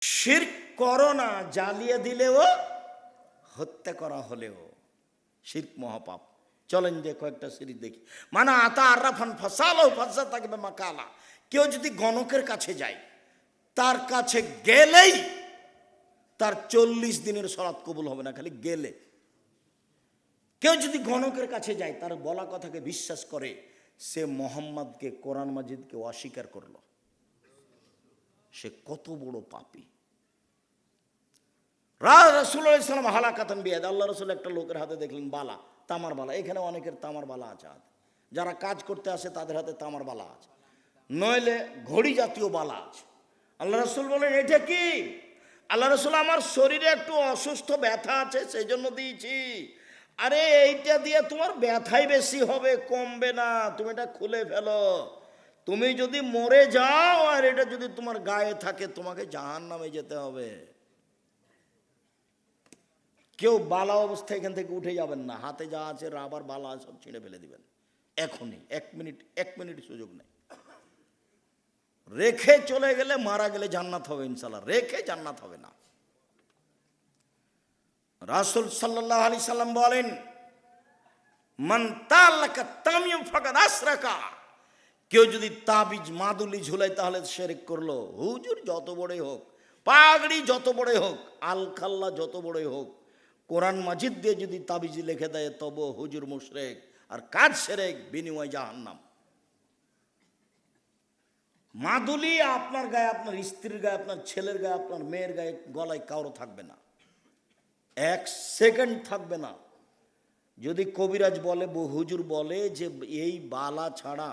শির করোনা জ্বালিয়ে দিলেও, হত্যা করা হলেও। শির্ক মহাপাপ। চলেন যে কয়েকটা সিরিজ দেখি। মানে আতা আর্রাফান ফসালো ফসা থাকবে মাকালা। কেউ যদি গণকের কাছে যায়, তার কাছে গেলেই তার চল্লিশ দিনের সরাত কবুল হবে না, খালি গেলে। কেউ যদি গণকের কাছে যায়, তার বলা কথাকে বিশ্বাস করে, সে মোহাম্মদকে, কোরআন মাজিদকে অস্বীকার করল। সে কত বড় পাপী। রসুল ইসলাম হালাকাতান বিয়াদ। আল্লাহ রসুল একটা লোকের হাতে দেখলেন, বালা, তামার বালা। এখানে অনেকের তামার বালা আছে যারা কাজ করতে আসে, তাদের হাতে তামার বালা আছে। নইলে ঘড়ি জাতীয় বালা আছে। আল্লাহ রসুল বলেন, এটা কি? আল্লাহ রসুল, আমার শরীরে একটু অসুস্থ ব্যথা আছে সেই জন্য দিয়েছি। আরে, এইটা দিয়ে তোমার ব্যথাই বেশি হবে, কমবে না। তুমি এটা খুলে ফেলো। তুমি যদি মরে যাও, আর এটা যদি তোমার গায়ে থাকে, তোমাকে জাহান নামে যেতে হবে। কেউ বালা অবস্থায় এখান থেকে উঠে যাবেন না। হাতে যা আছে রাবার বালা সব ছিঁড়ে ফেলে দিবেন। এখনই, এক মিনিট এক মিনিট সুযোগ নেই। রেখে চলে গেলে মারা গেলে জান্নাত হবে ইনশাল্লাহ রেখে জান্নাত হবে না। রাসুল সাল্লাহ আলি সাল্লাম বলেন তামিম কেউ যদি তাবিজ মাদুলি ঝুলাই তাহলে শেরেক করল। হুজুর যত বড়ই হোক, পাগড়ি যত বড়ই হোক, আলখাল্লা যত বড়ই হোক কোরআন মাজিদ দিয়ে যদি তাবিজ লিখে দেয় তব হুজুর মুশরেক আর কাজ সেরেক, বিনিময় জাহান্নাম। মাদুলি আপনার গায়ে, আপনার স্ত্রীর গায়ে, আপনার ছেলের গায়ে, আপনার মেয়ের গায়ে, গলায় কারও থাকবে না। এক সেকেন্ড থাকবে না। যদি কবিরাজ বলে হুজুর বলে যে এই বালা ছাড়া,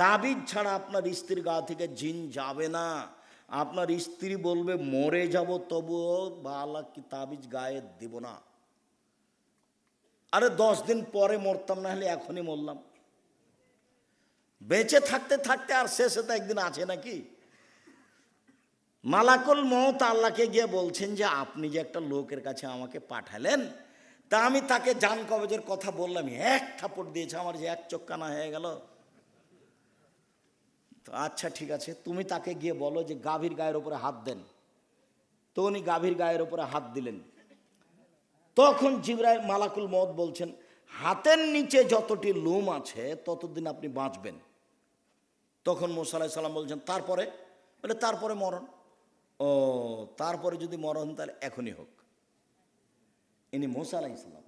তাবিজ ছাড়া আপনার স্ত্রীর গা থেকে জিন যাবে না। আপনার স্ত্রী বলবে, মরে যাব তবুও বালা কি তাবিজ গায়ে দেব না। আরে দশ দিন পরে মরতাম, না হলে এখনই মরলাম। বেঁচে থাকতে থাকতে আর শেষে তো একদিন আছে নাকি? মালাকুল মত আল্লাহকে গিয়ে বলছেন যে, আপনি যে একটা লোকের কাছে আমাকে পাঠালেন, তা আমি তাকে জান কবজের কথা বললাম, এক থাপড় দিয়েছে, আমার যে এক চক্কানা হয়ে গেল। তো আচ্ছা ঠিক আছে, তুমি তাকে গিয়ে বলো যে গাভীর গায়ের উপরে হাত দেন। তো উনি গাভীর গায়ের উপরে হাত দিলেন। তখন জিবরাইল মালাকুল মত বলছেন, হাতের নিচে যতটি লোম আছে, ততদিন আপনি বাঁচবেন। তখন মোসালাই সাল্লাম বলছেন, তারপরে? বলে, তারপরে মরণ। ও, তারপরে যদি মরণ, তাহলে এখনই হোক। ইনি মোসা আলাহ ইসলাম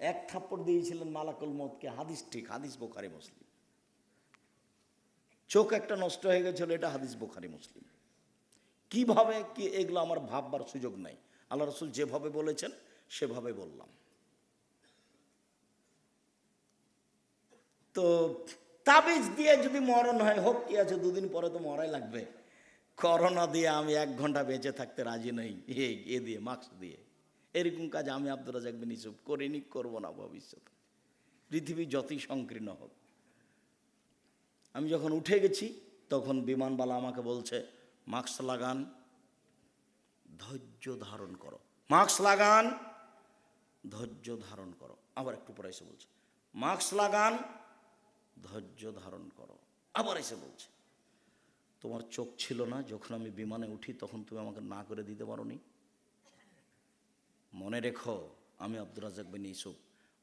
এক থাপ্পড় দিয়েছিলেন মালাকুল মতকে হাদিস ঠিক, হাদিস বোখারি, মুসলিম। চোখ একটা নষ্ট হয়ে গেছিল, এটা হাদিস বোখারি, মুসলিম। কীভাবে কি এগুলো আমার ভাববার সুযোগ নাই? আল্লাহ রসুল যেভাবে বলেছেন, সেভাবে বললাম। তো তাবিজ দিয়ে যদি মরণ হয়, হোক কি আছে, দুদিন পরে তো মরাই লাগবে। করোনা দিয়ে আমি এক ঘণ্টা বেঁচে থাকতে রাজি নই। এ এ দিয়ে, মাস্ক দিয়ে। এরকম কাজ আমি আব্দুল রাজাক বিন ইসুফ করিনি, করব না ভবিষ্যতে। পৃথিবী যতই সংকীর্ণ হোক। আমি যখন উঠে গেছি, তখন বিমানবালা আমাকে বলছে, মাস্ক লাগান, ধৈর্য ধারণ করো। মাস্ক লাগান, ধৈর্য ধারণ করো। আবার একটু পরে এসে বলছে, মাস্ক লাগান, ধৈর্য ধারণ করো। আবার এসে বলছে, তোমার চোখ ছিল না, যখন আমি বিমানে উঠি, তখন তুমি আমাকে না করে দিতে পারোনি? মনে রেখো, আমি আব্দুল রাজাক বিন ইসুফ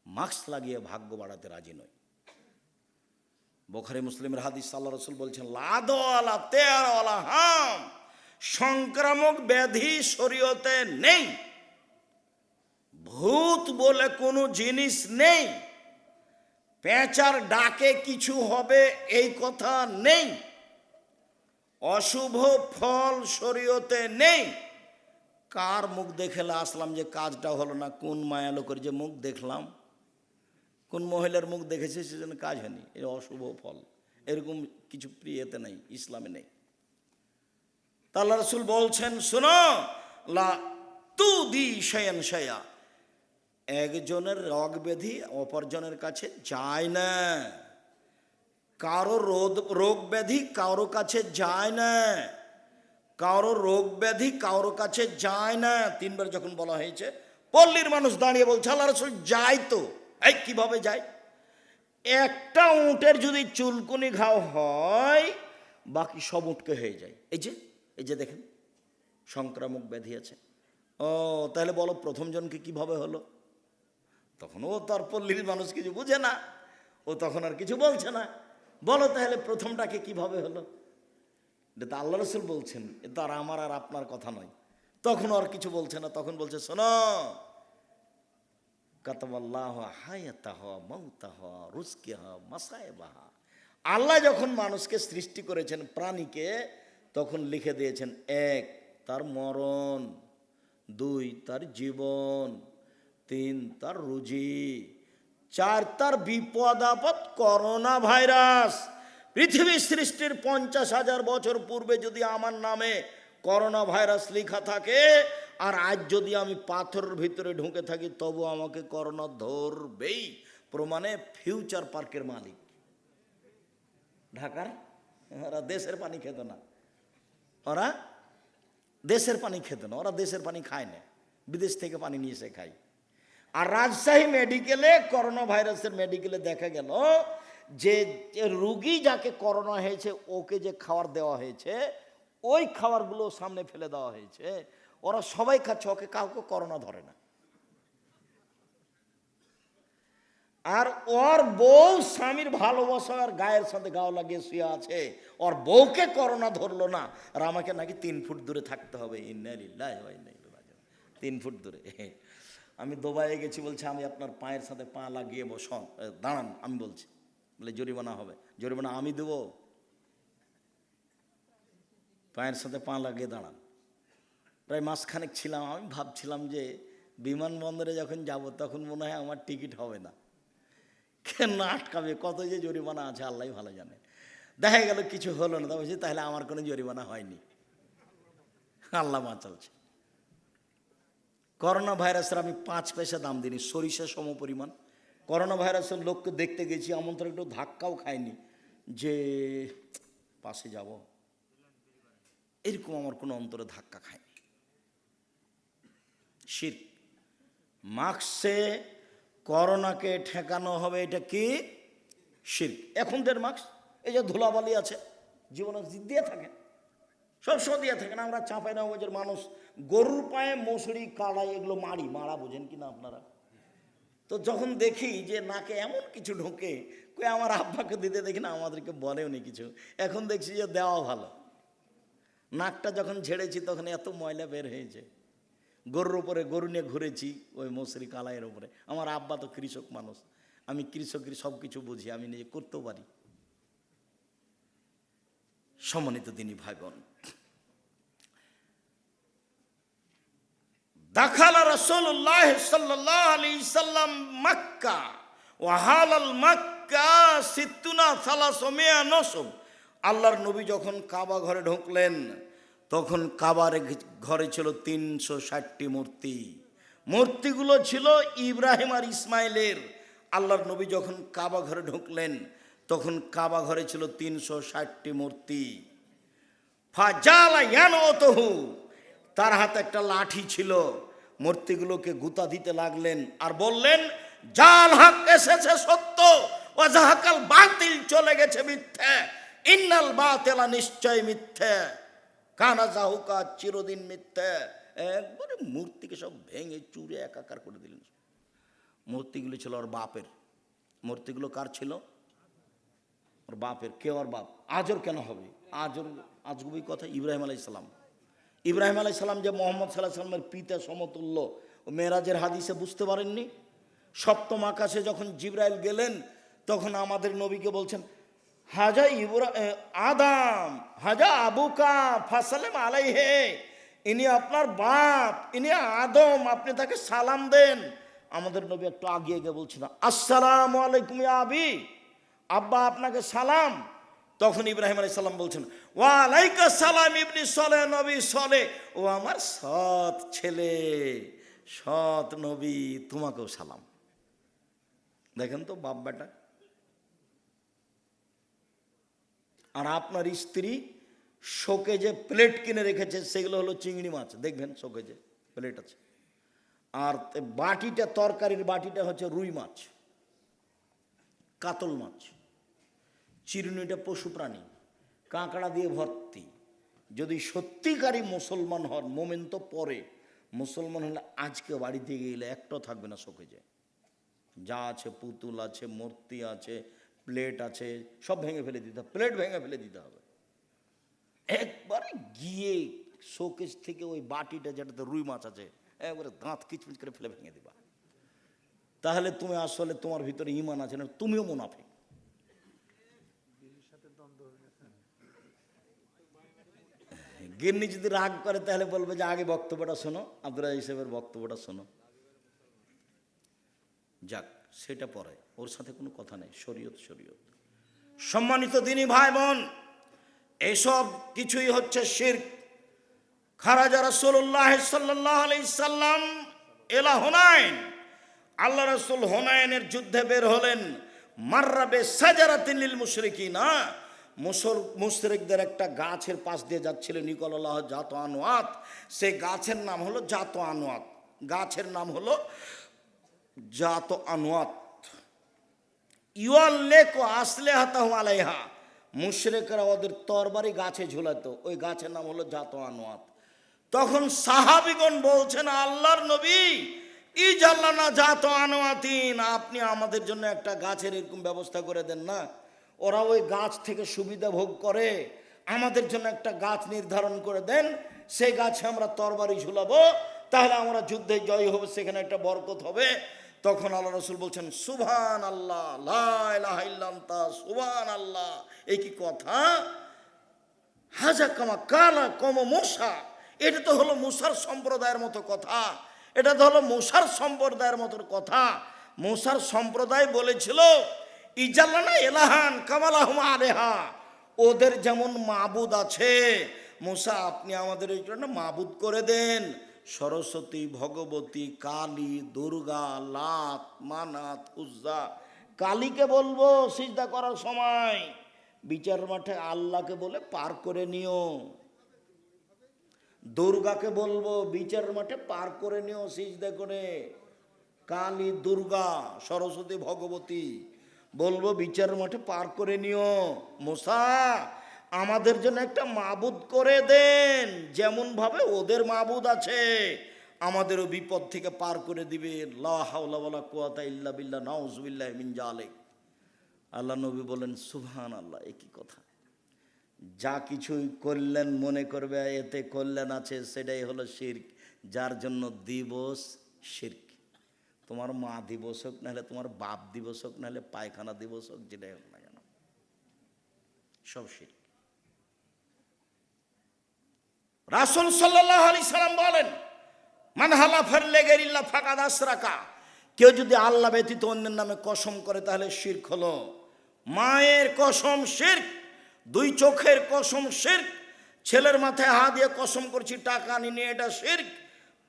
মাস্ক লাগিয়ে ভাগ্য বাড়াতে রাজি নই। বোখারি মুসলিমের হাদিস, আল্লাহ রসুল বলছেন, লাদওয়ালা, তেয়ারওয়ালা, হাম, সংক্রামক ব্যাধি শরীয়তে নেই। ভূত বলে কোনো জিনিস নেই। পেঁচার ডাকে কিছু হবে, এই কথা নেই। অশুভ ফল শরীয়তে নেই। কার মুখ দেখেলে আসলাম যে কাজটা হলো না? কোন মায়া লোকের যে মুখ দেখলাম? কোন মহিলার মুখ দেখেছে সেজন্য কাজ হয়নি? এ অশুভ ফল। এরকম কিছু প্রিয়তে নেই, ইসলামে নেই। তা আল্লাহ রসুল বলছেন, শোনো, লা তু দি শয়ন শয়া একজনের রোগ ব্যাধি অপরজনের কাছে যায় না। কারও রোগ রোগ ব্যাধি কারও কাছে যায় না। কারও রোগ ব্যাধি কারও কাছে যায় না। তিনবার যখন বলা হয়েছে, পল্লীর মানুষ দাঁড়িয়ে বলছে, আল্লাহ রসুল যায় তো। এই, কীভাবে যায়? একটা উঁটের যদি চুলকুনি ঘাও হয়, বাকি সব উঁটকে হয়ে যায়। এই যে এই যে দেখেন, সংক্রামক ব্যাধি আছে। ও, তাহলে বলো প্রথম জনকে কীভাবে হলো? তখন ও তো আর পল্লীর মানুষ কিছু বুঝে না। ও তখন আর কিছু বলছে না। বলো তাহলে প্রথমটাকে কীভাবে হলো? এটা তো আল্লাহ রসুল বলছেন, এ তো আর আমার আর আপনার কথা নয়। তখন আর কিছু বলছে না, তখন বলছে, শোনো কাতাবাল্লাহ হায়াতাহ মৌতাহ রুস্কিহ মাসায়বাহা। আল্লাহ যখন মানুষকে সৃষ্টি করেছেন প্রাণীকে, তখন লিখে দিয়েছেন, এক, তার মরণ, দুই, তার জীবন, তিন, তার রুজি, চার, তার বিপদ আপদ, করোনা ভাইরাস। পৃথিবী সৃষ্টির পঞ্চাশ হাজার বছর পূর্বে যদি আমার নামে করোনা ভাইরাস লেখা থাকে আর আজ যদি আমি পাথরের ভিতরে ঢুকে থাকি, তবু আমাকে করোনা ধরবেই। প্রমাণে ফিউচার পার্কের মালিক। ঢাকার? ওরা দেশের পানি খেত না। ওরা দেশের পানি খেত না, ওরা দেশের পানি খায় না। বিদেশ থেকে পানি নিয়ে এসে খায়। আর রাজশাহী মেডিকেলে করোনা ভাইরাসের মেডিকেলে দেখা গেল যে রুগী যাকে করোনা হয়েছে, ওকে যে খাবার দেওয়া হয়েছে, ওই খাবারগুলো সামনে ফেলে দেওয়া হয়েছে। ওরা সবাই খাচ্ছে, ওকে কাউকে করোনা ধরে না। আর ওর বউ স্বামীর ভালোবাসা আর গায়ের সাথে গাও লাগিয়ে শুয়ে আছে। ওর বউকে করোনা ধরলো না। আর আমাকে নাকি তিন ফুট দূরে থাকতে হবে। তিন ফুট দূরে। আমি দুবাইয়ে গেছি বলছে, আমি আপনার পায়ের সাথে পা লাগিয়ে বসন দাঁড়ান, আমি বলছি। বলে, জরিমানা হবে। জরিমানা আমি দেবো? পায়ের সাথে পা লাগিয়ে দাঁড়ান। প্রায় মাসখানেক ছিলাম। আমি ভাবছিলাম যে বিমানবন্দরে যখন যাব, তখন মনে হয় আমার টিকিট হবে না। কেন আটকাবে, কত যে জরিমানা আছে, আল্লাহ ভালো জানে। দেখা গেল কিছু হলো না তা বলছি তাহলে আমার কোনো জরিমানা হয়নি। আল্লাহ মা চলছে। করোনা ভাইরাসের আমি পাঁচ পয়সা দাম দিইনি, সরিষা সম পরিমাণ। করোনা ভাইরাসের লোককে দেখতে গেছি এমন তো একটু ধাক্কাও খায়নি যে পাশে যাব। এরকম আমার কোনো অন্তরে ধাক্কা খায়নি। শীত। মাস্কে করোনাকে ঠেকানো হবে, এটা কি? শির এখন দের মাস্ক এই যে ধুলাবালি আছে, জীবনে দিয়ে থাকে। সবসময় দিয়ে থাকে না, আমরা চাঁপাই না ওজের মানুষ। গরুর পায়ে মশুরি কাড়াই এগুলো মারি। মারা বোঝেন কি না আপনারা? তো যখন দেখি যে নাকে এমন কিছু ঢোকে, কই আমার আব্বাকে দিতে দেখি না, আমাদেরকে বলেও নি কিছু। এখন দেখছি যে দেওয়া ভালো। নাকটা যখন ঝেড়েছি, তখন এত ময়লা বের হয়েছে। গরুর উপরে গরু নিয়ে ঘুরেছি, ওই মশরি কালাইয়ের উপরে। আমার আব্বা তো কৃষক মানুষ। আমি কৃষকের সব কিছু বুঝি, আমি নিজে করতেও পারি। সম্মানিত দিনী ভাই বোন দাখালা রসুল্লাহ সাল্লাহ আলি সাল্লাম মক্কা ওয়াহালাল মক্কা সিত্তুনা সালাসমিয়া নসম আল্লাহর নবী যখন কাবা ঘরে ঢুকলেন তখন কাবার ঘরে ছিল তিনশো ষাটটি মূর্তি। মূর্তিগুলো ছিল ইব্রাহিম আর ইসমাইলের। আল্লাহর নবী যখন কাবা ঘরে ঢুকলেন, তখন কাবা ঘরে ছিল তিনশো ষাটটি মূর্তি। ফাজালা ইয়ান অতহু তার হাতে একটা লাঠি ছিল। মূর্তিগুলোকে গুতা দিতে লাগলেন আর বললেন জাল হক এসেছে সত্য, ও জাহাকাল বাতিল চলে গেছে মিথ্যে, ইন্নাল বাতেলা নিশ্চয় মিথ্যে। কানা জাহুকা চিরদিন মিথ্যা। একবারে মূর্তিকে সব ভেঙে চুরে একাকার করে দিলেন। মূর্তিগুলি ছিল ওর বাপের। মূর্তিগুলো কার ছিল? ওর বাপের। কে ওর বাপ? আজর কেন হবে? আজর, আজগুবি কথা ইব্রাহিম আলাইসালাম ইব্রাহিম আলাইসালাম যে মোহাম্মদ সাল্লাহ সাল্লামের পিতা সমতুল্য, ও মেরাজের হাদিসে বুঝতে পারেননি? সপ্তম আকাশে যখন জিব্রাইল গেলেন, তখন আমাদের নবীকে বলছেন হাজা ইব্রা আদাম, হাজা আবুকা ফাসালেম আলাইহে, ইনি আপনার বাপ, ইনি আদম, আপনি তাকে সালাম দেন। আমাদের নবী একটু আগিয়ে গিয়ে বলছিল, আসসালাম আলাইকুম আবি। আব্বা আপনাকে সালাম। তখন ইব্রাহিম আলাই সালাম বলছেন ওয়ালাইকা সালাম ইবনি সলে, নবী সলে। ও আমার সৎ ছেলে, সৎ নবী, তোমাকেও সালাম। দেখেন তো বাপ বেটা আর আপনার স্ত্রী শোকে যে প্লেট কিনে রেখেছে, সেগুলো হলো চিংড়ি মাছ। দেখবেন শোকে যে প্লেট আছে। আর বাটিটা, তরকারির বাটিটা হচ্ছে রুই মাছ, কাতল মাছ। চিরুনিটা পশু প্রাণী, কাঁকড়া দিয়ে ভর্তি। যদি সত্যিকারই মুসলমান হন, মোমেন তো পরে। মুসলমান হলে আজকে বাড়িতে গেলে একটাও থাকবে না শোকে যায় যা আছে পুতুল আছে, মূর্তি আছে প্লেট আছে, সব ভেঙে ফেলে দিতে হবে, প্লেট ভেঙে ফেলে দিতে হবে। একবারে গিয়ে শোকেস থেকে ওই বাটিটা যেটাতে রুই মাছ আছে, একবারে দাঁত কিচমিচ করে ফেলে ভেঙে দিবা। তাহলে তুমি আসলে তোমার ভিতরে ইমান আছে না, তুমিও মুনাফিক। গিন্নি যদি রাগ করে তাহলে বলবে যে, আগে বক্তব্যটা শোনো, আব্দুল হিসেবের বক্তব্যটা শোনো। যাক, সেটা পরে। ওর সাথে কোনো কথা নেই, শরীয়ত শরীয়ত। সম্মানিত দিনী ভাই বোন এসব কিছুই হচ্ছে শির শির্ক। খারাজা রাসূলুল্লাহ সাল্লাল্লাহু আলাইহি সাল্লাম এলা হুনাইন, আল্লাহ রাসূল হুনাইনের যুদ্ধে বের হলেন মাররাবে সাজারাতিন লিল মুশরিকিনা মুসর মুশরিকদের একটা গাছের পাশ দিয়ে যাচ্ছিল নিকল আল্লাহ জাত আনোয়াত সেই গাছের নাম হলো জাত আনোয়াত গাছের নাম হলো জাত আনোয়াত ইউয়াল্লেক আসলে হাতাহু আলাইহা। মুশরেকরা ওদের তরবারি গাছে ঝুলাতো। ওই গাছের নাম হলো জাত আনোয়াত। তখন সাহাবিগণ বলছেন, আল্লাহর নবী ই জাল্লানা জাত আনোয়াতিন, আপনি আমাদের জন্য একটা গাছের এরকম ব্যবস্থা করে দেন না। ওরা ওই গাছ থেকে সুবিধা ভোগ করে, আমাদের জন্য একটা গাছ নির্ধারণ করে দেন। সেই গাছে আমরা তরবারি ঝুলাবো, তাহলে আমরা যুদ্ধে জয় হবে, সেখানে একটা বরকত হবে। তখন আল্লাহ রসুল বলছেন সুভান আল্লাহ সুভান আল্লাহ এই কি কথা? হাজা কামা কালা কম মশা এটা তো হলো মুসার সম্প্রদায়ের মতো কথা। এটা তো হলো মুসার সম্প্রদায়ের মতো কথা। মুসার সম্প্রদায় বলেছিল ইজাল্লানা এলাহান কামালাহম আলেহা। ওদের যেমন মাবুদ আছে, মুসা আপনি আমাদের এই জন্য মাবুদ করে দেন। সরস্বতী, ভগবতী, কালী, দুর্গা, লাত, মানাত, উজ্জা। কালীকে বলব, সিজদা করার সময়। বিচার মাঠে আল্লাহকে বলে পার করে নিও। দুর্গাকে বলব, বিচার মাঠে পার করে নিও সিজদা করে। কালী, দুর্গা, সরস্বতী, ভগবতী, বলব বিচার মাঠে পার করে নিও। মোসা আমাদের জন্য একটা মাবুদ করে দেন। যেমন ভাবে ওদের মাবুদ আছে। আমাদেরও বিপদ থেকে পার করে দিবে ইল্লা জালিক আল্লাহ নবী বলেন সুবহান আল্লাহ একই কথা? যা কিছুই করলেন, মনে করবে, এতে কল্যাণ আছে, সেটাই হলো শির্ক। যার জন্য দিবস শির্ক। তোমার মা দিবস হোক, নাহলে তোমার বাপ দিবস হোক, নাহলে পায়খানা দিবস হোক, যেটাই হোক না কেন। সব শির্ক। রাসুল সাল্লাহ আলি সাল্লাম বলেন, মান হালাফার লেগেরিল্লা ফাঁকা দাস রাখা কেউ যদি আল্লাহ ব্যতীত অন্যের নামে কসম করে, তাহলে শির্ক হলো। মায়ের কসম শির্ক, দুই চোখের কসম শির্ক, ছেলের মাথায় হাত দিয়ে কসম করছি, টাকা নিয়ে এটা শির্ক।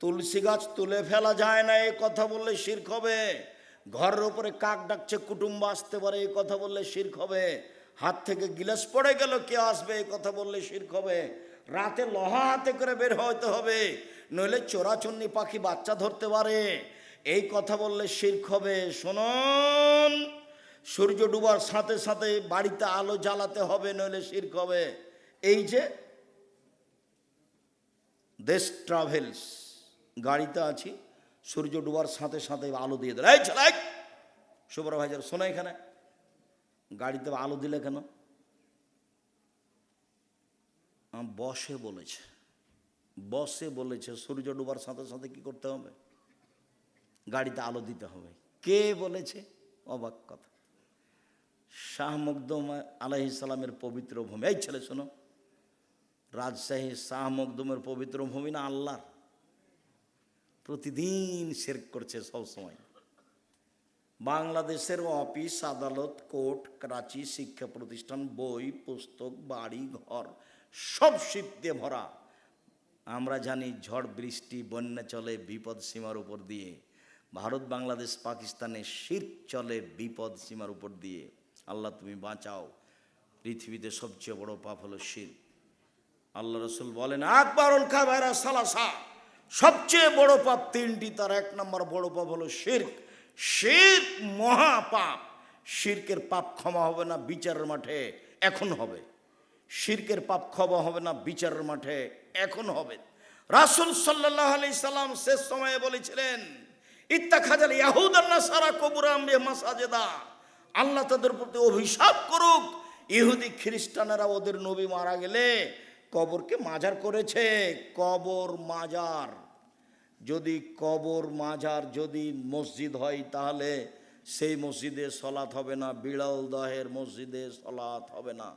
তুলসী গাছ তুলে ফেলা যায় না, এই কথা বললে শির্ক হবে। ঘরের উপরে কাক ডাকছে, কুটুম্ব আসতে পারে, এই কথা বললে শির্ক হবে। হাত থেকে গিলাস পড়ে গেল কে আসবে, এই কথা বললে শির্ক হবে। রাতে লোহা হাতে করে বের হইতে হবে, নইলে চোরাচন্নি পাখি বাচ্চা ধরতে পারে। এই কথা বললে শির্ক হবে। শুনুন, সূর্য ডুবার সাথে সাথে বাড়িতে আলো জ্বালাতে হবে, নইলে শির্ক হবে। এই যে দেশ ট্রাভেলস, গাড়িতে আছি, সূর্য ডুবার সাথে সাথে আলো দিয়ে দেয় এই ছেলে সুপারভাইজার শোনো এখানে। গাড়িতে আলো দিলে কেন? বসে বলেছে। বসে বলেছে, সূর্য ডুবার সাথে সাথে কি করতে হবে? গাড়িতে আলো দিতে হবে। কে বলেছে? অবাক কথা। শাহ মকদম আলাহ ইসলামের পবিত্র ভূমি। এই ছেলে, শোনো। রাজশাহী শাহ মকদমের পবিত্র ভূমি না আল্লাহর? প্রতিদিন শেরক করছে সব সময়। বাংলাদেশের অফিস, আদালত, কোর্ট, করাচি, শিক্ষা প্রতিষ্ঠান, বই, পুস্তক, বাড়ি, ঘর সব শীত দিয়ে ভরা। আমরা জানি ঝড়, বৃষ্টি, বন্যা চলে বিপদ সীমার উপর দিয়ে। ভারত, বাংলাদেশ, পাকিস্তানে শীত চলে বিপদ সীমার উপর দিয়ে। আল্লাহ, তুমি বাঁচাও। পৃথিবীতে সবচেয়ে বড় পাপ হলো শির। আল্লাহ রসুল বলেন আকবরুল কাবায়রা সালাসা। সবচেয়ে বড় পাপ তিনটি, তার এক নম্বর বড় পাপ হলো শির্ক শির্ক মহাপাপ। শির্কের পাপ ক্ষমা হবে না, বিচারের মাঠে এখন হবে। শিরকের পাপ ক্ষমা হবে না, বিচারের মাঠে এখন হবে। রাসুল সাল্লাহ আলি সাল্লাম শেষ সময়ে বলেছিলেন ইত্তা খাজাল ইয়াহুদান্না সারা কবুরাম মাসাজেদা। আল্লাহ তাদের প্রতি অভিশাপ করুক। ইহুদি খ্রিস্টানেরা ওদের নবী মারা গেলে কবরকে মাজার করেছে। কবর মাজার। যদি কবর মাজার যদি মসজিদ হয় তাহলে সেই মসজিদে সলাৎ হবে না, বিড়াল দহের মসজিদে সলাৎ হবে না।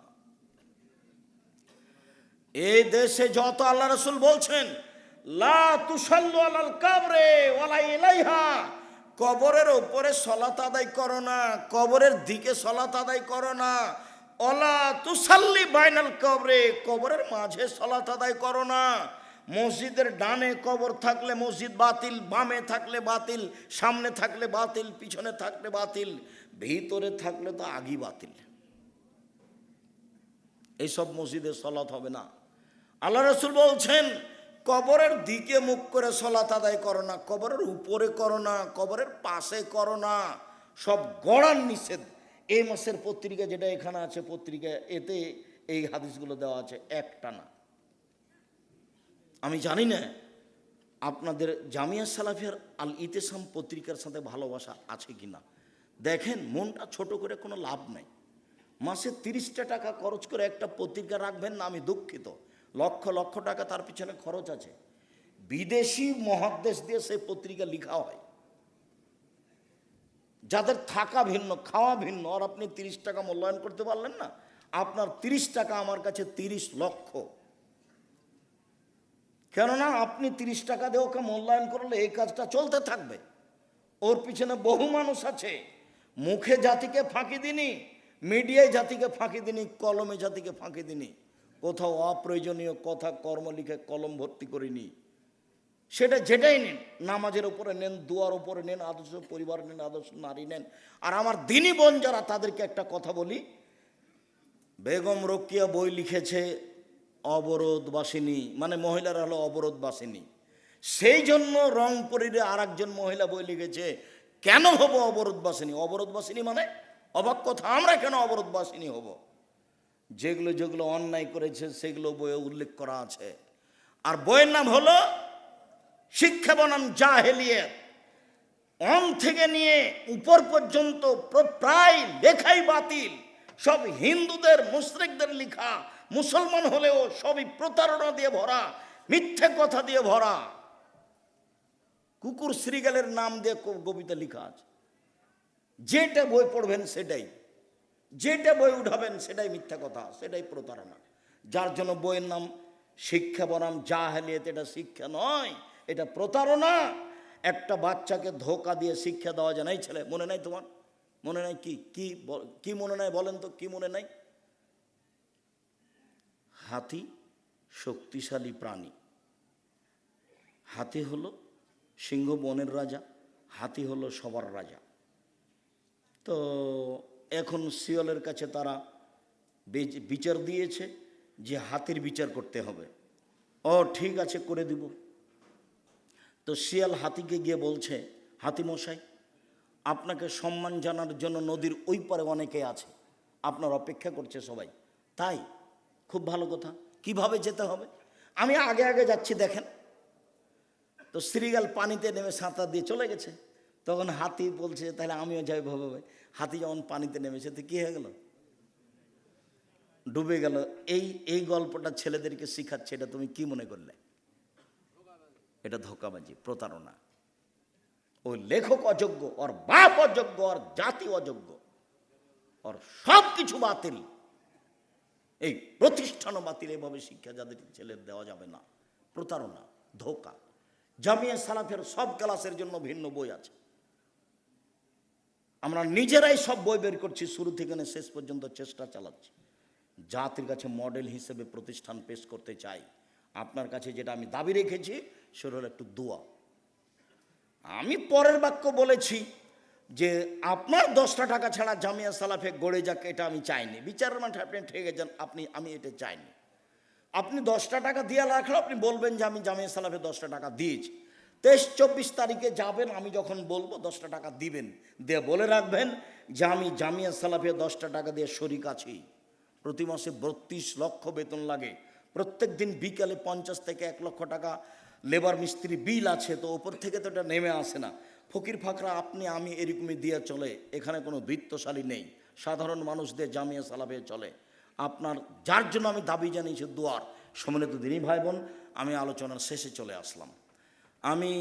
এই দেশে যত আল্লাহ রসুল বলছেন, লা তুসাল্লু আলাল কাবরে ওয়ালা ইলাইহা কবরের উপরে সলাত আদায় করো না, কবরের দিকে সলাত আদায় করো না। অলা তুসাল্লি বাইনাল কবরে, কবরের মাঝে সলাত আদায় করো না। মসজিদের ডানে কবর থাকলে মসজিদ বাতিল, বামে থাকলে বাতিল, সামনে থাকলে বাতিল, পিছনে থাকলে বাতিল, ভিতরে থাকলে তো আগই বাতিল। এইসব মসজিদে সলাত হবে না। আল্লাহ রসুল বলছেন, কবরের দিকে মুখ করে সলাত আদায় করো না, কবরের উপরে করো না, কবরের পাশে করো না। সব গড়ার নিষেধ। এই মাসের পত্রিকা যেটা এখানে আছে, পত্রিকা এতে এই হাদিসগুলো দেওয়া আছে, একটা না। আমি জানি না, আপনাদের জামিয়া সালাফিয়ার আল ইতেসাম পত্রিকার সাথে ভালোবাসা আছে কি না দেখেন, মনটা ছোট করে কোনো লাভ নাই। মাসে তিরিশটা টাকা খরচ করে একটা পত্রিকা রাখবেন না, আমি দুঃখিত। লক্ষ লক্ষ টাকা তার পিছনে খরচ আছে। বিদেশি মহাদেশ দিয়ে সেই পত্রিকা লিখা হয়। যাদের থাকা ভিন্ন, খাওয়া ভিন্ন, আর আপনি তিরিশ টাকা মূল্যায়ন করতে পারলেন না, আপনার তিরিশ টাকা আমার কাছে তিরিশ লক্ষ। কেননা আপনি তিরিশ টাকা দিয়ে ওকে মূল্যায়ন করলে এই কাজটা চলতে থাকবে। ওর পিছনে বহু মানুষ আছে। মুখে জাতিকে ফাঁকি দিনি, মিডিয়ায় জাতিকে ফাঁকি দিনি, কলমে জাতিকে ফাঁকি দিনি। কোথাও অপ্রয়োজনীয় কথা কর্ম লিখে কলম ভর্তি করিনি। সেটা যেটাই নেন, নামাজের উপরে নেন, দুয়ার উপরে নেন, আদর্শ পরিবার নেন, আদর্শ নারী নেন। আর আমার দিনী বোন যারা, তাদেরকে একটা কথা বলি। বেগম রকিয়া বই লিখেছে অবরোধবাসিনী মানে মহিলারা হলো অবরোধবাসিনী। সেই জন্য রংপুরের আর একজন মহিলা বই লিখেছে, কেন হব অবরোধবাসিনী? অবরোধবাসিনী মানে অবাক কথা, আমরা কেন অবরোধবাসিনী হব? যেগুলো যেগুলো অন্যায় করেছে, সেগুলো বইয়ে উল্লেখ করা আছে। আর বইয়ের নাম হলো শিক্ষা বনাম জাহেলিয়ত। অন থেকে নিয়ে উপর পর্যন্ত প্রায় লেখাই বাতিল। সব হিন্দুদের, মুশরিকদের লেখা। মুসলমান হলেও সবই প্রতারণা দিয়ে ভরা, মিথ্যে কথা দিয়ে ভরা। কুকুর শ্রীগালের নাম দিয়ে কবিতা লেখা আছে। যেটা বই পড়বেন সেটাই। যেটা বই উঠাবেন সেটাই মিথ্যা কথা, সেটাই প্রতারণা। যার জন্য বইয়ের নাম শিক্ষা বনাম যা জাহেলিয়ত এটা শিক্ষা নয়, এটা প্রতারণা। একটা বাচ্চাকে ধোকা দিয়ে শিক্ষা দেওয়া যায় নাই ছেলে, মনে নাই তোমার? মনে নাই কি কি কি মনে নাই বলেন তো, কি মনে নাই? হাতি শক্তিশালী প্রাণী। হাতি হলো সিংহ বনের রাজা, হাতি হলো সবার রাজা। তো এখন শিয়লের কাছে তারা বিচার দিয়েছে যে হাতির বিচার করতে হবে। ও, ঠিক আছে, করে দিব। তো শিয়াল হাতিকে গিয়ে বলছে হাতি মশাই আপনাকে সম্মান জানার জন্য নদীর ওই পারে অনেকে আছে। আপনার অপেক্ষা করছে সবাই। তাই? খুব ভালো কথা। কীভাবে যেতে হবে? আমি আগে আগে যাচ্ছি, দেখেন। তো শ্রীগাল পানিতে নেমে সাঁতার দিয়ে চলে গেছে। তখন হাতি বলছে, তাহলে আমিও যাই ভাবে হাতি যখন পানিতে নেমেছে, তো কী হয়ে গেল? ডুবে গেল। এই এই গল্পটা ছেলেদেরকে শিখাচ্ছে, এটা তুমি কি মনে করলে? এটা ধোকাবাজি, প্রতারণা। ওই লেখক অযোগ্য, ওর বাপ অযোগ্য, ওর জাতি অযোগ্য, ওর সব কিছু বাতিল। এই প্রতিষ্ঠানও বাতিল, এভাবে শিক্ষা যাদের ছেলের দেওয়া যাবে না। প্রতারণা, ধোকা। জামিয়া সালাফের সব ক্লাসের জন্য ভিন্ন বই আছে। আমরা নিজেরাই সব বই বের করছি, শুরু থেকে শেষ পর্যন্ত চেষ্টা চালাচ্ছি। জাতির কাছে মডেল হিসেবে প্রতিষ্ঠান পেশ করতে চাই। আপনার কাছে যেটা আমি দাবি রেখেছি, সেটা হলো একটু দোয়া। আমি পরের বাক্য বলেছি যে, আপনার দশটা টাকা ছাড়া জামিয়া সালাফে গড়ে যাক, এটা আমি চাইনি। বিচারের মাঠে আপনি ঠেকে যান, আপনি, আমি এটা চাইনি। আপনি দশটা টাকা দিয়ে রাখলে আপনি বলবেন যে, আমি জামিয়া সালাফে দশটা টাকা দিয়েছি। তেইশ, চব্বিশ তারিখে যাবেন, আমি যখন বলব দশটা টাকা দিবেন, দিয়ে বলে রাখবেন যে আমি জামিয়া সালাফে দশটা টাকা দিয়ে শরিক আছি। প্রতি মাসে বত্রিশ লক্ষ বেতন লাগে। প্রত্যেক দিন বিকালে পঞ্চাশ থেকে এক লক্ষ টাকা লেবার মিস্ত্রি বিল আছে, তো ওপর থেকে তো এটা নেমে আসে না। ফকির ফাকরা, আপনি, আমি এরকমই দিয়ে চলে। এখানে কোনো বৃত্তশালী নেই। সাধারণ মানুষদের জামিয়া সালাবে চলে। আপনার, যার জন্য আমি দাবি জানিয়েছি, দুয়ার। সম্মিলিত দিনই ভাই বোন, আমি আলোচনার শেষে চলে আসলাম। আমি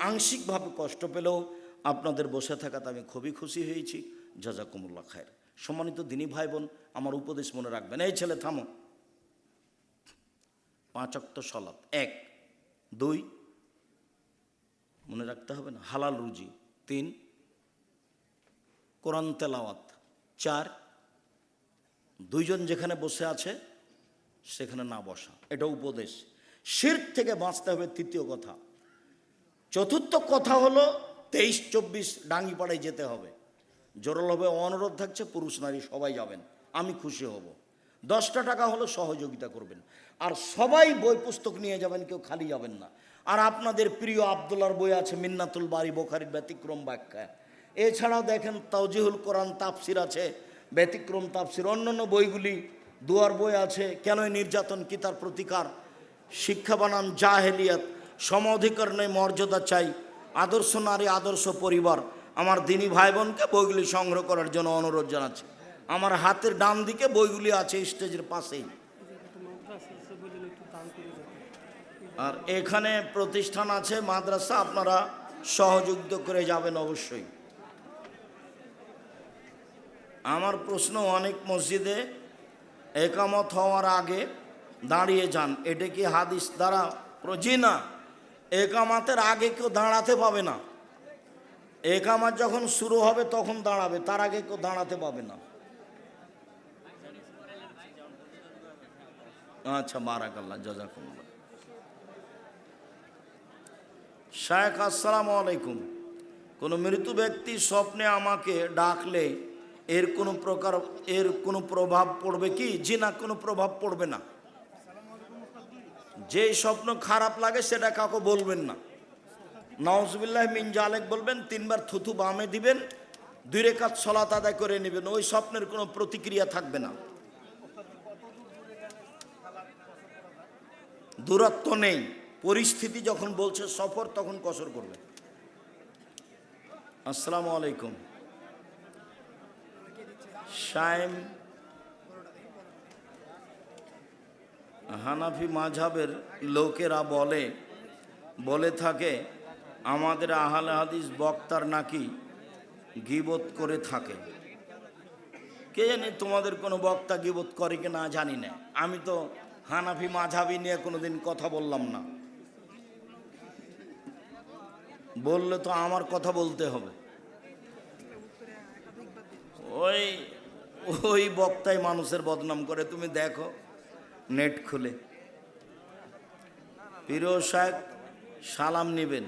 আংশিকভাবে কষ্ট পেলেও আপনাদের বসে থাকাতে আমি খুবই খুশি হয়েছি। জাজাকুমুল্লা খায়ের। সম্মানিত দিনী ভাই বোন আমার উপদেশ মনে রাখবেন। এই ছেলে, থামো। পাঁচ অক্ত সলাপ এক। দুই। মনে রাখতে হবে না, হালাল রুজি। তিন। কোরআন তেলাওয়াত। চার। দুইজন যেখানে বসে আছে, সেখানে না বসা। এটা উপদেশ। শির থেকে বাঁচতে হবে, তৃতীয় কথা। চতুর্থ কথা হলো তেইশ, চব্বিশ ডাঙ্গিপাড়ায় যেতে হবে। জোরাল হবে অনুরোধ থাকছে, পুরুষ নারী সবাই যাবেন। আমি খুশি হব। দশটা টাকা হলো সহযোগিতা করবেন। আর সবাই বই পুস্তক নিয়ে যাবেন, কেউ খালি যাবেন না। আর আপনাদের প্রিয় আবদুল্লার বই আছে, মিন্নাতুল বাড়ি বোখারির ব্যতিক্রম ব্যাখ্যা। এছাড়াও দেখেন, তাওজিহুল কোরআন তাফসির আছে, ব্যতিক্রম তাফসির। অন্যান্য বইগুলি, দুয়ার বই আছে কেন নির্যাতন কি তার প্রতিকার? শিক্ষা বানান জাহেলিয়াত। সম অধিকার নেই মর্যাদা চাই। আদর্শ নারী, আদর্শ পরিবার। আমার দিনী ভাই বোনকে বইগুলি সংগ্রহ করার জন্য অনুরোধ জানাচ্ছি। আমার হাতের ডান দিকে বইগুলি আছে স্টেজের পাশেই। আর এখানে প্রতিষ্ঠান আছে, মাদ্রাসা, আপনারা সহযোগিতা করে যাবেন অবশ্যই। আমার প্রশ্ন, অনেক মসজিদে একামত হওয়ার আগে দাঁড়িয়ে যান, এটা কি হাদিস দ্বারা প্র- জি না? একামাতের আগে কেউ দাঁড়াতে পাবে না। একামাত যখন শুরু হবে, তখন দাঁড়াবে। তার আগে কেউ দাঁড়াতে পাবে না। আচ্ছা বারাকাল্লাহ, জাজাকুমুল্লাহ। শায়েখ, আসসালামু আলাইকুম। কোনো মৃত ব্যক্তি স্বপ্নে আমাকে ডাকলে এর কোনো প্রকার, এর কোনো প্রভাব পড়বে কি? জি না কোনো প্রভাব পড়বে না। যে স্বপ্ন খারাপ লাগে সেটা কাউকে বলবেন না। নওয়াজবিল্লাহ মিন জালেক বলবেন, তিনবার থুথু বামে দিবেন, দুই রেখাত সলাত আদায় করে নেবেন, ওই স্বপ্নের কোনো প্রতিক্রিয়া থাকবে না। দূরত্ব নেই, পরিস্থিতি যখন বলছে সফর তখন কসর করবে। আসসালামু আলাইকুম। শাইম হানাফি মাঝাবের লোকেরা বলে বলে থাকে, আমাদের আহলে হাদিস বক্তার নাকি গিবত করে থাকে? কে জানে তোমাদের কোনো বক্তা গিবত করে কি না জানি না। আমি তো হানাফি মাঝাবি নিয়ে কোনোদিন কথা বললাম না। বললে তো আমার কথা বলতে হবে। ওই ওই বক্তাই মানুষের বদনাম করে। তুমি দেখো নেট খুলে। প্রিয় সাহেব সালাম নেবেন।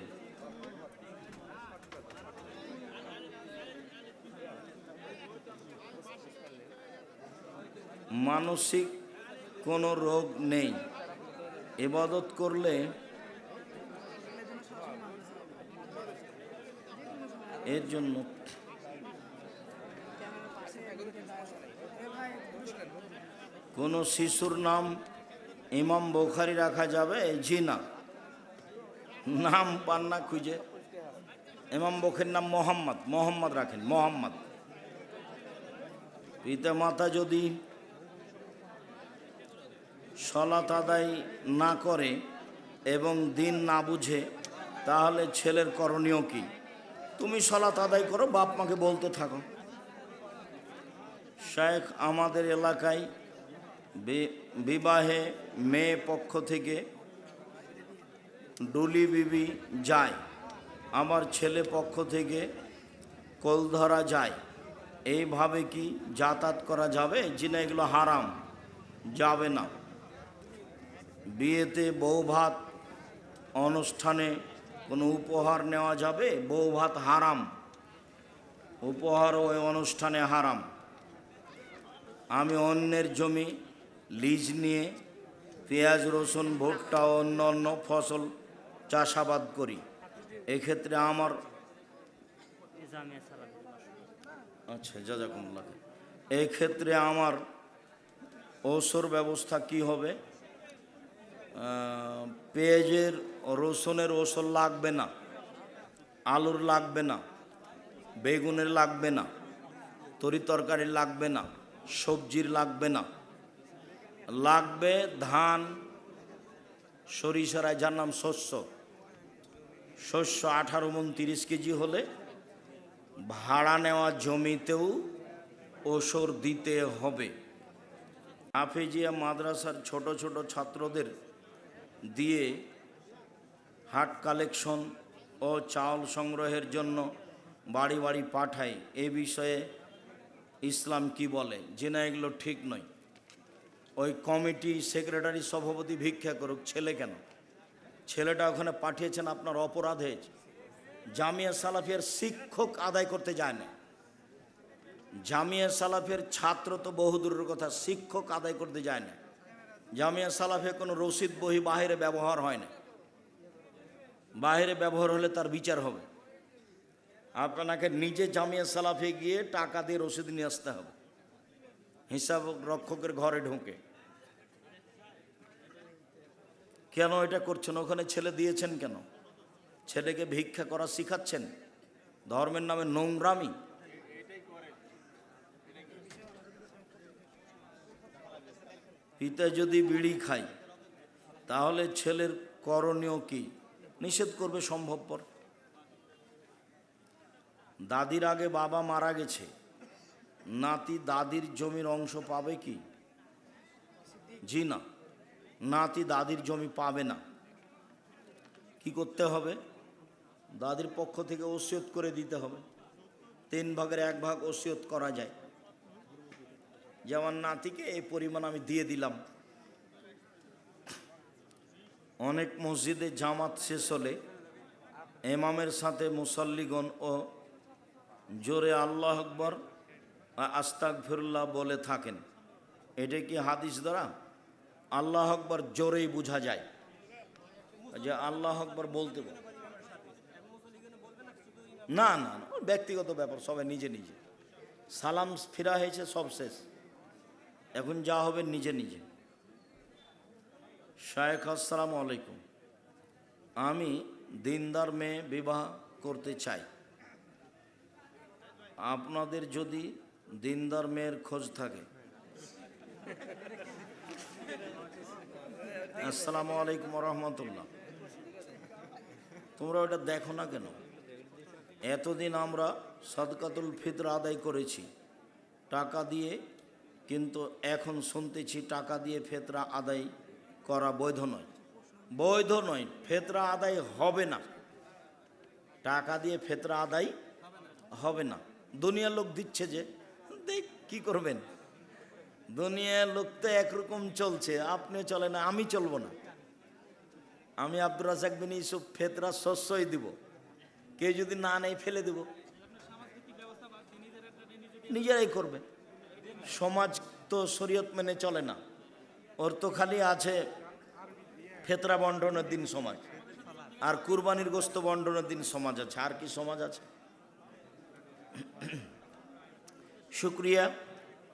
মানসিক কোনো রোগ নেই। এবাদত করলে এর জন্য কোনো শিশুর নাম ইমাম বোখারি রাখা যাবে? জি না নাম পান না, খুঁজে। ইমাম বোখের নাম মোহাম্মদ। মোহাম্মদ রাখেন, মোহাম্মদ। পিতা মাতা যদি সলাত আদায় না করে এবং দিন না বুঝে, তাহলে ছেলের করণীয় কি? তুমি সলাত আদায় করো, বাপ মাকে বলতে থাকো। শেখ, আমাদের এলাকায় বিবাহে মেয়ে পক্ষ থেকে ডুলি বিবি যায়। আমার ছেলে পক্ষ থেকে কোল ধরা যায়। এইভাবে কি যাতায়াত করা যাবে? জি না এগুলো হারাম। যাবে না। বিয়েতে বউ ভাত অনুষ্ঠানে কোনো উপহার নেওয়া যাবে? বউ ভাত হারাম। উপহার ওই অনুষ্ঠানে হারাম। আমি অন্যের জমি লিজ নিয়ে পেঁয়াজ, রসুন, ভুট্টা ও অন্য অন্য ফসল চাষাবাদ করি। এক্ষেত্রে আমার আচ্ছা জাজাকুমুল্লাহ এই ক্ষেত্রে আমার ঔষর ব্যবস্থা কি হবে? পেঁয়াজের, রসুনের ওসর লাগবে না, আলুর লাগবে না, বেগুনের লাগবে না, তরি তরকারি লাগবে না, সবজির লাগবে না। লাগবে ধান সরিষারায় যার নাম শস্য। শস্য আঠারো মন তিরিশ কেজি হলে ভাড়া নেওয়া জমিতেও ওসর দিতে হবে। হাফেজিয়া মাদ্রাসার ছোট ছোট ছাত্রদের দিয়ে হাট কালেকশন ও চাউল সংগ্রহের জন্য বাড়ি বাড়ি পাঠায় এ বিষয়ে ইসলাম কি বলে? যে না এগুলো ঠিক নয়। ওই কমিটি সেক্রেটারি সভাপতি ভিক্ষা করুক, ছেলে কেন? ছেলেটা ওখানে পাঠিয়েছেন আপনার অপরাধ। জামিয়া সালাফিয়ার শিক্ষক আদায় করতে যায় না। জামিয়া সালাফের ছাত্র তো বহুদূরের কথা, শিক্ষক আদায় করতে যায় না। জামিয়া সালাফে কোনো রসিদ বহি বাহিরে ব্যবহার হয় না। বাইরে ব্যবহার হলে তার বিচার হবে। আপনাকে নিজে জামিয়া সালাফে গিয়ে টাকা দিয়ে রসিদ নিয়ে আসতে হবে। হিসাব রক্ষকের ঘরে ঢুকে। কেন এটা করছেন? ওখানে ছেলে দিয়েছেন কেন? ছেলেকে ভিক্ষা করা শিখাচ্ছেন? ধর্মের নামে নোংরামি। পিতা যদি বিড়ি খায়, তাহলে ছেলের করণীয় কি? নিষেধ করবে সম্ভবপর। দাদির আগে বাবা মারা গেছে। নাতি দাদির জমির অংশ পাবে কি? জি না। নাতি দাদির জমি পাবে না। কি করতে হবে? দাদির পক্ষ থেকে ওসিয়ত করে দিতে হবে। তিন ভাগের এক ভাগ ওসিয়ত করা যায়। যেমন নাতিকে এই পরিমাণ আমি দিয়ে দিলাম। অনেক মসজিদে জামাত শেষ হলে এমামের সাথে মুসল্লিগণ ও জোরে আল্লাহ আকবর আস্তাক ফিরুল্লাহ বলে থাকেন। এটা কি হাদিস দ্বারা? আল্লাহ আকবর জোরেই বোঝা যায়। যে আল্লাহ আকবর বলতে বল। না না, ব্যক্তিগত ব্যাপার, সবাই নিজে নিজে। সালাম ফিরা হয়েছে, সব শেষ। এখন যা হবে নিজে নিজে। শায়েখ, আসসালামু আলাইকুম। আমি দিনদার মেয়ে বিবাহ করতে চাই। আপনাদের যদি দিনদার মেয়ের খোঁজ থাকে। আসসালামু আলাইকুম রহমতুল্লাহ। তোমরা ওটা দেখো না কেন? এতদিন আমরা সদকাতুল ফিতর আদায় করেছি। টাকা দিয়ে কিন্তু এখন শুনতেছি টাকা দিয়ে ফেতরা আদায় করা বৈধ নয়। বৈধ নয়, ফেতরা আদায় হবে না। টাকা দিয়ে ফেতরা আদায় হবে না। দুনিয়ার লোক দিচ্ছে যে দেখ কি করবেন? দুনিয়ার লোক তো একরকম চলছে আপনি চলে না আমি চলবো না। আমি আব্দুর রাজাক বিন ইসুফ ফেতরা শস্যই দিব। কেউ যদি না নেই ফেলে দেব। নিজেরাই করবে সমাজ তো শরীয়ত মেনে চলে না। ওর তো খালি আছে ফেতরা বন্টনের দিন সমাজ, আর কুরবানির গোস্ত বন্টনের দিন সমাজ আছে। আর কি সমাজ আছে? শুক্রিয়া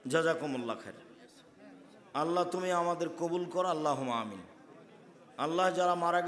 জাজাকুমুল্লা খের আল্লাহ তুমি আমাদের কবুল কর আল্লাহ আমিন। আল্লাহ যারা মারা